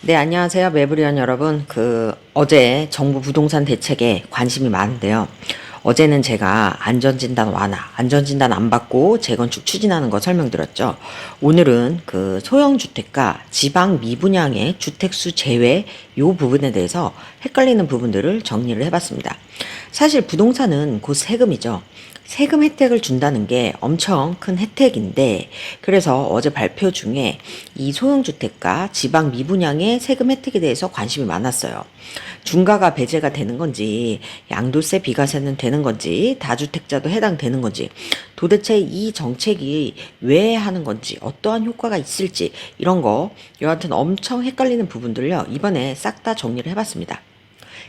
네, 안녕하세요. 매부리원 여러분. 그, 어제 정부 부동산 대책에 관심이 많은데요. 어제는 제가 안전진단 완화, 안전진단 안 받고 재건축 추진하는 거 설명드렸죠. 오늘은 그 소형주택과 지방 미분양의 주택수 제외 요 부분에 대해서 헷갈리는 부분들을 정리를 해봤습니다. 사실 부동산은 곧 세금이죠. 세금 혜택을 준다는 게 엄청 큰 혜택인데 그래서 어제 발표 중에 이 소형주택과 지방 미분양의 세금 혜택에 대해서 관심이 많았어요. 중가가 배제가 되는 건지 양도세 비과세는 되는 건지 다주택자도 해당되는 건지 도대체 이 정책이 왜 하는 건지 어떠한 효과가 있을지 이런 거 여하튼 엄청 헷갈리는 부분들요 이번에 싹 다 정리를 해봤습니다.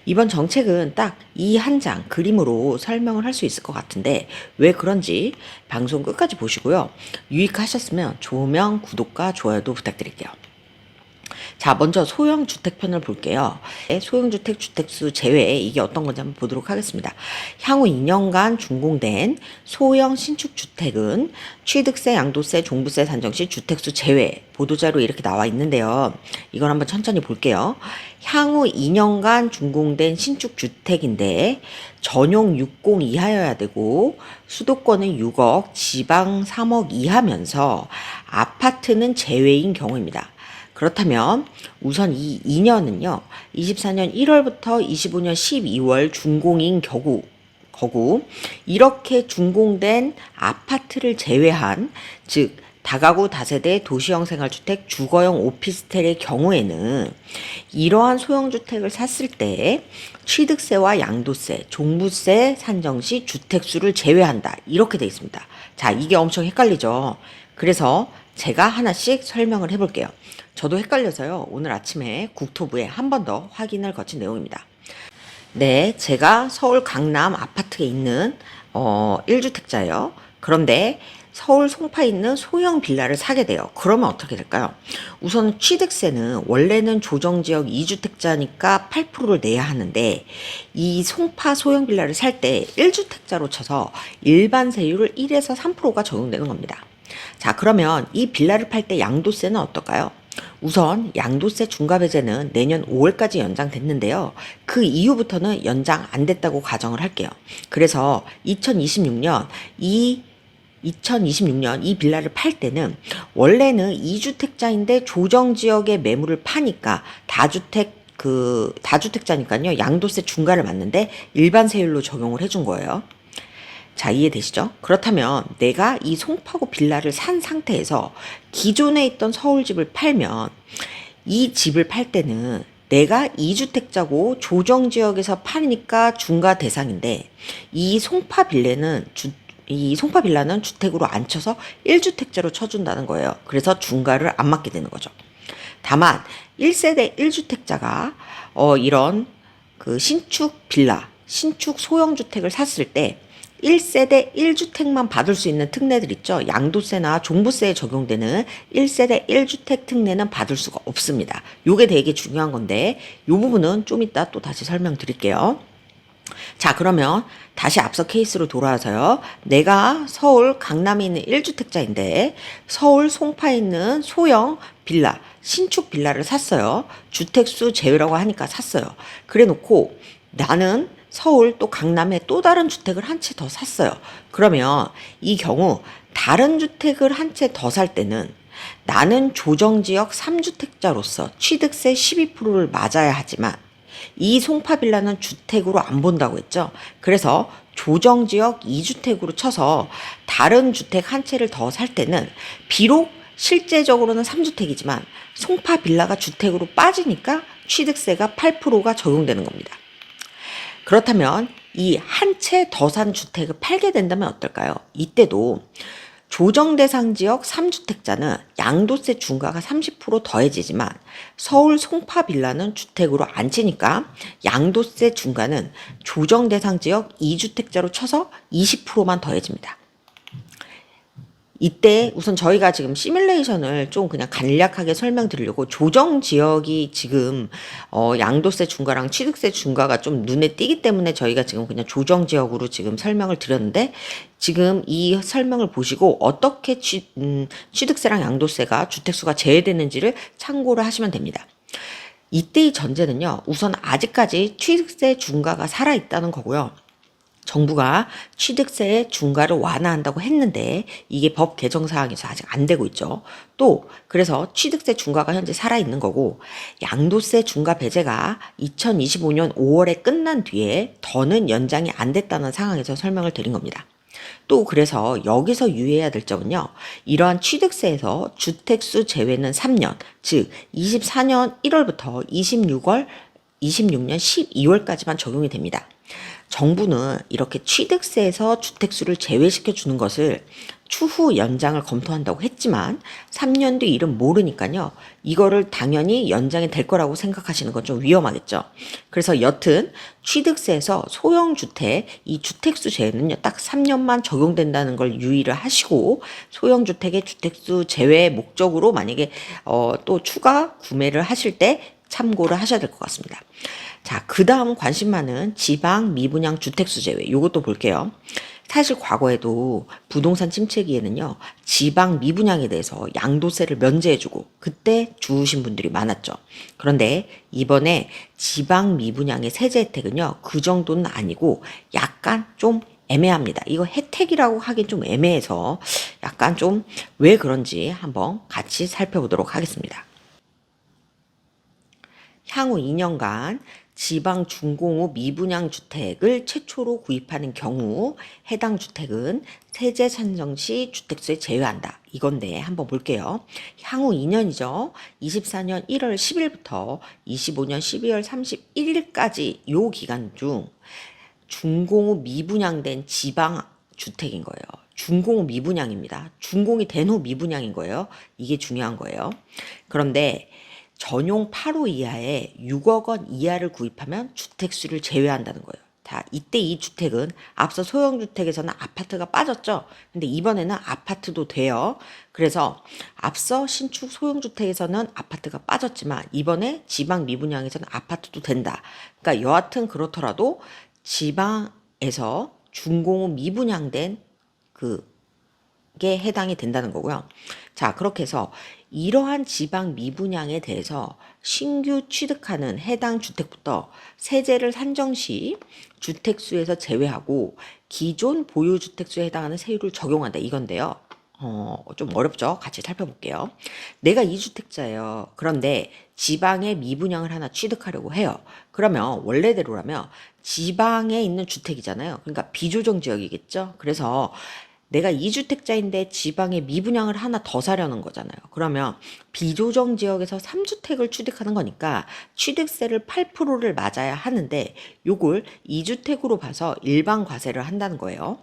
이번 정책은 딱 이 한 장 그림으로 설명을 할 수 있을 것 같은데 왜 그런지 방송 끝까지 보시고요. 유익하셨으면 좋으면 구독과 좋아요도 부탁드릴게요. 자, 먼저 소형 주택 편을 볼게요. 네, 소형 주택 주택수 제외 이게 어떤 건지 한번 보도록 하겠습니다. 향후 2년간 준공된 소형 신축 주택은 취득세, 양도세, 종부세 산정 시 주택수 제외 보도자료 이렇게 나와 있는데요. 이걸 한번 천천히 볼게요. 향후 2년간 준공된 신축 주택인데 전용 60 이하여야 되고 수도권은 6억, 지방 3억 이하면서 아파트는 제외인 경우입니다. 그렇다면 우선 이 2년은요. 24년 1월부터 25년 12월 준공인 경우 거구 이렇게 준공된 아파트를 제외한 즉 다가구 다세대 도시형 생활주택 주거용 오피스텔의 경우에는 이러한 소형주택을 샀을 때 취득세와 양도세, 종부세 산정 시 주택수를 제외한다. 이렇게 돼 있습니다. 자, 이게 엄청 헷갈리죠. 그래서 제가 하나씩 설명을 해볼게요. 저도 헷갈려서요. 오늘 아침에 국토부에 한 번 더 확인을 거친 내용입니다. 네, 제가 서울 강남 아파트에 있는 어 1주택자예요. 그런데 서울 송파에 있는 소형 빌라를 사게 돼요. 그러면 어떻게 될까요? 우선 취득세는 원래는 조정지역 2주택자니까 8%를 내야 하는데 이 송파 소형 빌라를 살 때 1주택자로 쳐서 일반 세율을 1에서 3%가 적용되는 겁니다. 자, 그러면 이 빌라를 팔 때 양도세는 어떨까요? 우선 양도세 중과 배제는 내년 5월까지 연장됐는데요. 그 이후부터는 연장 안 됐다고 가정을 할게요. 그래서 2026년 이 2026년 이 빌라를 팔 때는 원래는 2주택자인데 조정 지역의 매물을 파니까 다주택 그 다주택자니까요. 양도세 중과를 맞는데 일반 세율로 적용을 해준 거예요. 자, 이해되시죠? 그렇다면 내가 이 송파구 빌라를 산 상태에서 기존에 있던 서울집을 팔면 이 집을 팔 때는 내가 2주택자고 조정지역에서 파니까 중과 대상인데 이 송파 빌라는 주, 이 송파 빌라는 주택으로 안 쳐서 1주택자로 쳐준다는 거예요. 그래서 중과를 안 맞게 되는 거죠. 다만 1세대 1주택자가 어, 이런 그 신축 빌라, 신축 소형 주택을 샀을 때 1세대 1주택만 받을 수 있는 특례들 있죠. 양도세나 종부세에 적용되는 1세대 1주택 특례는 받을 수가 없습니다. 요게 되게 중요한 건데 요 부분은 좀 이따 또 다시 설명드릴게요. 자, 그러면 다시 앞서 케이스로 돌아와서요. 내가 서울 강남에 있는 1주택자인데 서울 송파에 있는 소형 빌라, 신축 빌라를 샀어요. 주택수 제외라고 하니까 샀어요. 그래 놓고 나는 서울 또 강남에 또 다른 주택을 한 채 더 샀어요. 그러면 이 경우 다른 주택을 한 채 더 살 때는 나는 조정지역 3주택자로서 취득세 12%를 맞아야 하지만 이 송파빌라는 주택으로 안 본다고 했죠. 그래서 조정지역 2주택으로 쳐서 다른 주택 한 채를 더 살 때는 비록 실제적으로는 3주택이지만 송파빌라가 주택으로 빠지니까 취득세가 8%가 적용되는 겁니다. 그렇다면 이 한 채 더 산 주택을 팔게 된다면 어떨까요? 이때도 조정 대상 지역 3주택자는 양도세 중과가 30% 더해지지만 서울 송파 빌라는 주택으로 안 치니까 양도세 중과는 조정 대상 지역 2주택자로 쳐서 20%만 더해집니다. 이때 우선 저희가 지금 시뮬레이션을 좀 그냥 간략하게 설명드리려고 조정 지역이 지금 어 양도세 중과랑 취득세 중과가 좀 눈에 띄기 때문에 저희가 지금 그냥 조정 지역으로 지금 설명을 드렸는데 지금 이 설명을 보시고 어떻게 취, 음, 취득세랑 양도세가 주택수가 제외되는지를 참고를 하시면 됩니다. 이때의 전제는요, 우선 아직까지 취득세 중과가 살아 있다는 거고요. 정부가 취득세의 중과를 완화한다고 했는데 이게 법 개정 사항에서 아직 안 되고 있죠. 또 그래서 취득세 중과가 현재 살아 있는 거고 양도세 중과 배제가 2025년 5월에 끝난 뒤에 더는 연장이 안 됐다는 상황에서 설명을 드린 겁니다. 또 그래서 여기서 유의해야 될 점은요. 이러한 취득세에서 주택수 제외는 3년, 즉 24년 1월부터 26월 26년 12월까지만 적용이 됩니다. 정부는 이렇게 취득세에서 주택수를 제외시켜 주는 것을 추후 연장을 검토한다고 했지만 3년 뒤 일은 모르니까요. 이거를 당연히 연장이 될 거라고 생각하시는 건 좀 위험하겠죠. 그래서 여튼 취득세에서 소형 주택 이 주택수 제외는요. 딱 3년만 적용된다는 걸 유의를 하시고 소형 주택의 주택수 제외 목적으로 만약에 어, 또 추가 구매를 하실 때 참고를 하셔야 될 것 같습니다. 자, 그 다음 관심 많은 지방 미분양 주택수 제외. 요것도 볼게요. 사실 과거에도 부동산 침체기에는요, 지방 미분양에 대해서 양도세를 면제해주고, 그때 주우신 분들이 많았죠. 그런데 이번에 지방 미분양의 세제 혜택은요, 그 정도는 아니고, 약간 좀 애매합니다. 이거 혜택이라고 하긴 좀 애매해서, 약간 좀 왜 그런지 한번 같이 살펴보도록 하겠습니다. 향후 2년간 지방 중공업 미분양 주택을 최초로 구입하는 경우 해당 주택은 세제 산정 시 주택수에 제외한다. 이건데 한번 볼게요. 향후 2년이죠. 24년 1월 10일부터 25년 12월 31일까지 요 기간 중 중공업 미분양된 지방 주택인 거예요. 중공업 미분양입니다. 중공이 된 후 미분양인 거예요. 이게 중요한 거예요. 그런데 전용 8호 이하에 6억 원 이하를 구입하면 주택수를 제외한다는 거예요. 자, 이때 이 주택은 앞서 소형주택에서는 아파트가 빠졌죠. 근데 이번에는 아파트도 돼요. 그래서 앞서 신축 소형주택에서는 아파트가 빠졌지만 이번에 지방 미분양에서는 아파트도 된다. 그러니까 여하튼 그렇더라도 지방에서 중공업 미분양된 그게 해당이 된다는 거고요. 자, 그렇게 해서 이러한 지방 미분양에 대해서 신규 취득하는 해당 주택부터 세제를 산정 시 주택수에서 제외하고 기존 보유주택수에 해당하는 세율을 적용한다 이건데요. 어, 좀 어렵죠? 같이 살펴볼게요. 내가 이주택자예요. 그런데 지방에 미분양을 하나 취득하려고 해요. 그러면 원래대로라면 지방에 있는 주택이잖아요. 그러니까 비조정 지역이겠죠? 그래서 내가 이주택자인데 지방에 미분양을 하나 더 사려는 거잖아요. 그러면 비조정 지역에서 3주택을 취득하는 거니까 취득세를 8%를 맞아야 하는데 요걸 2주택으로 봐서 일반 과세를 한다는 거예요.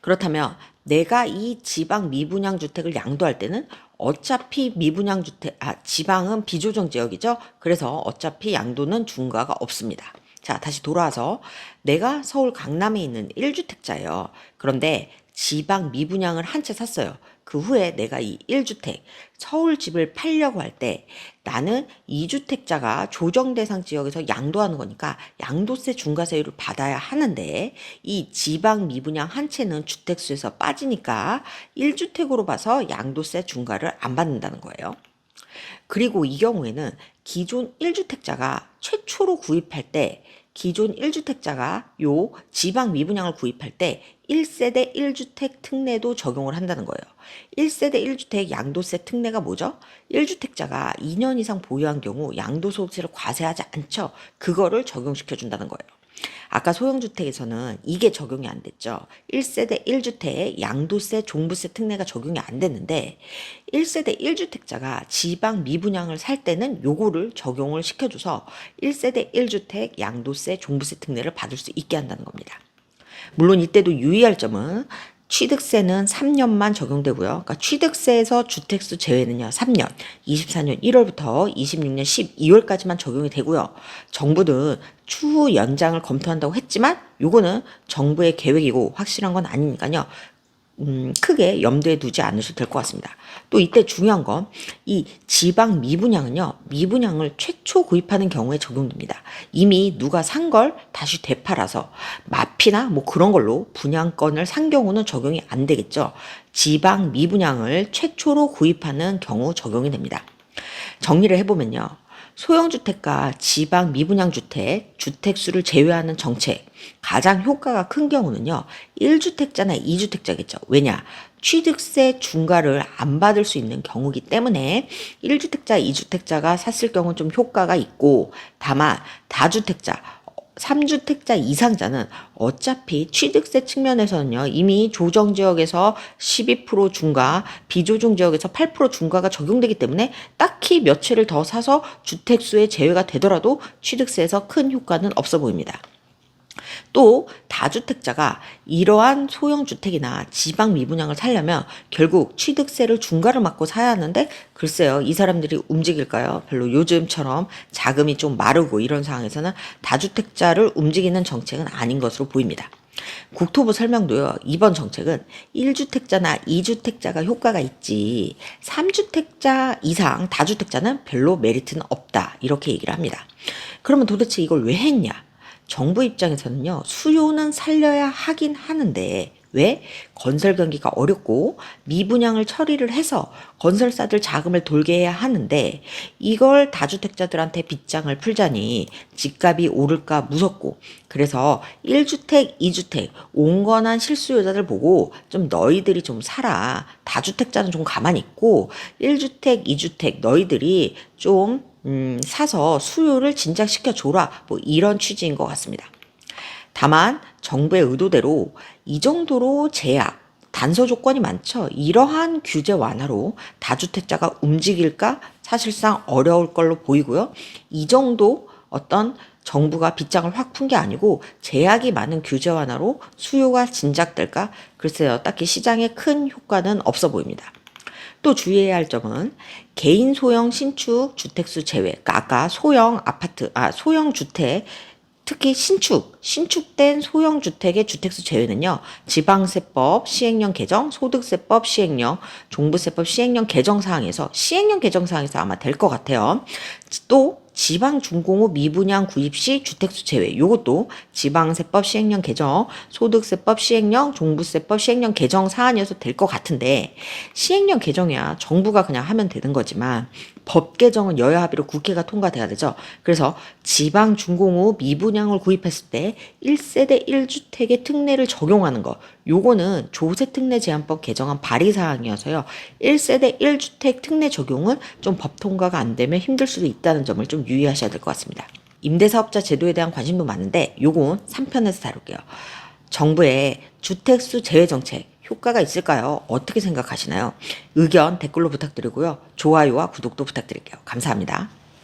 그렇다면 내가 이 지방 미분양 주택을 양도할 때는 어차피 미분양 주택, 아, 지방은 비조정 지역이죠. 그래서 어차피 양도는 중과가 없습니다. 자, 다시 돌아와서 내가 서울 강남에 있는 1주택자예요. 그런데 지방 미분양을 한 채 샀어요. 그 후에 내가 이 1주택 서울 집을 팔려고 할 때 나는 2주택자가 조정 대상 지역에서 양도하는 거니까 양도세 중과세율을 받아야 하는데 이 지방 미분양 한 채는 주택수에서 빠지니까 1주택으로 봐서 양도세 중과를 안 받는다는 거예요. 그리고 이 경우에는 기존 1주택자가 최초로 구입할 때 기존 1주택자가 요 지방 미분양을 구입할 때 1세대 1주택 특례도 적용을 한다는 거예요. 1세대 1주택 양도세 특례가 뭐죠? 1주택자가 2년 이상 보유한 경우 양도소득세를 과세하지 않죠. 그거를 적용시켜 준다는 거예요. 아까 소형주택에서는 이게 적용이 안 됐죠. 1세대 1주택 양도세, 종부세 특례가 적용이 안 됐는데 1세대 1주택자가 지방 미분양을 살 때는 요거를 적용을 시켜줘서 1세대 1주택 양도세, 종부세 특례를 받을 수 있게 한다는 겁니다. 물론 이때도 유의할 점은 취득세는 3년만 적용되고요. 그러니까 취득세에서 주택수 제외는요, 3년, 24년 1월부터 26년 12월까지만 적용이 되고요. 정부는 추후 연장을 검토한다고 했지만, 요거는 정부의 계획이고 확실한 건 아니니까요. 음, 크게 염두에 두지 않으셔도 될 것 같습니다. 또 이때 중요한 건 이 지방 미분양은요, 미분양을 최초 구입하는 경우에 적용됩니다. 이미 누가 산 걸 다시 되팔아서 마피나 뭐 그런 걸로 분양권을 산 경우는 적용이 안 되겠죠. 지방 미분양을 최초로 구입하는 경우 적용이 됩니다. 정리를 해보면요. 소형주택과 지방 미분양주택, 주택수를 제외하는 정책, 가장 효과가 큰 경우는요, 1주택자나 2주택자겠죠. 왜냐? 취득세 중과를 안 받을 수 있는 경우기 때문에 1주택자, 2주택자가 샀을 경우 좀 효과가 있고, 다만 다주택자, 3주택자 이상자는 어차피 취득세 측면에서는요, 이미 조정 지역에서 12% 중과, 비조정 지역에서 8% 중과가 적용되기 때문에 딱히 몇 채를 더 사서 주택수에 제외가 되더라도 취득세에서 큰 효과는 없어 보입니다. 또 다주택자가 이러한 소형 주택이나 지방 미분양을 살려면 결국 취득세를 중과를 맞고 사야 하는데 글쎄요 이 사람들이 움직일까요? 별로 요즘처럼 자금이 좀 마르고 이런 상황에서는 다주택자를 움직이는 정책은 아닌 것으로 보입니다. 국토부 설명도요, 이번 정책은 1주택자나 2주택자가 효과가 있지, 3주택자 이상 다주택자는 별로 메리트는 없다. 이렇게 얘기를 합니다. 그러면 도대체 이걸 왜 했냐? 정부 입장에서는요, 수요는 살려야 하긴 하는데, 왜? 건설 경기가 어렵고 미분양을 처리를 해서 건설사들 자금을 돌게 해야 하는데 이걸 다주택자들한테 빗장을 풀자니 집값이 오를까 무섭고 그래서 1주택, 2주택 온건한 실수요자들 보고 좀 너희들이 좀 살아. 다주택자는 좀 가만히 있고 1주택, 2주택 너희들이 좀 음, 사서 수요를 진작시켜 줘라. 뭐 이런 취지인 것 같습니다. 다만 정부의 의도대로 이 정도로 제약, 단서 조건이 많죠. 이러한 규제 완화로 다주택자가 움직일까 사실상 어려울 걸로 보이고요. 이 정도 어떤 정부가 빗장을 확 푼 게 아니고 제약이 많은 규제 완화로 수요가 진작될까? 글쎄요. 딱히 시장에 큰 효과는 없어 보입니다. 또 주의해야 할 점은 개인 소형 신축 주택수 제외. 그러니까 아까 소형 아파트, 아, 소형 주택 특히 신축, 신축된 소형 주택의 주택수 제외는요. 지방세법 시행령 개정, 소득세법 시행령, 종부세법 시행령 개정 사항에서 시행령 개정 사항에서 아마 될 것 같아요. 또 지방 중공업 미분양 구입 시 주택수 제외. 요것도 지방세법 시행령 개정, 소득세법 시행령, 종부세법 시행령 개정 사안이어서 될 것 같은데 시행령 개정이야 정부가 그냥 하면 되는 거지만 법 개정은 여야 합의로 국회가 통과돼야 되죠. 그래서 지방 중공업 미분양을 구입했을 때 1세대 1주택의 특례를 적용하는 거. 요거는 조세특례 제한법 개정안 발의 사항이어서요. 1세대 1주택 특례 적용은 좀 법 통과가 안 되면 힘들 수도 있다는 점을 좀 유의하셔야 될 것 같습니다. 임대사업자 제도에 대한 관심도 많은데 요건 3편에서 다룰게요. 정부의 주택수 제외 정책 효과가 있을까요? 어떻게 생각하시나요? 의견 댓글로 부탁드리고요. 좋아요와 구독도 부탁드릴게요. 감사합니다.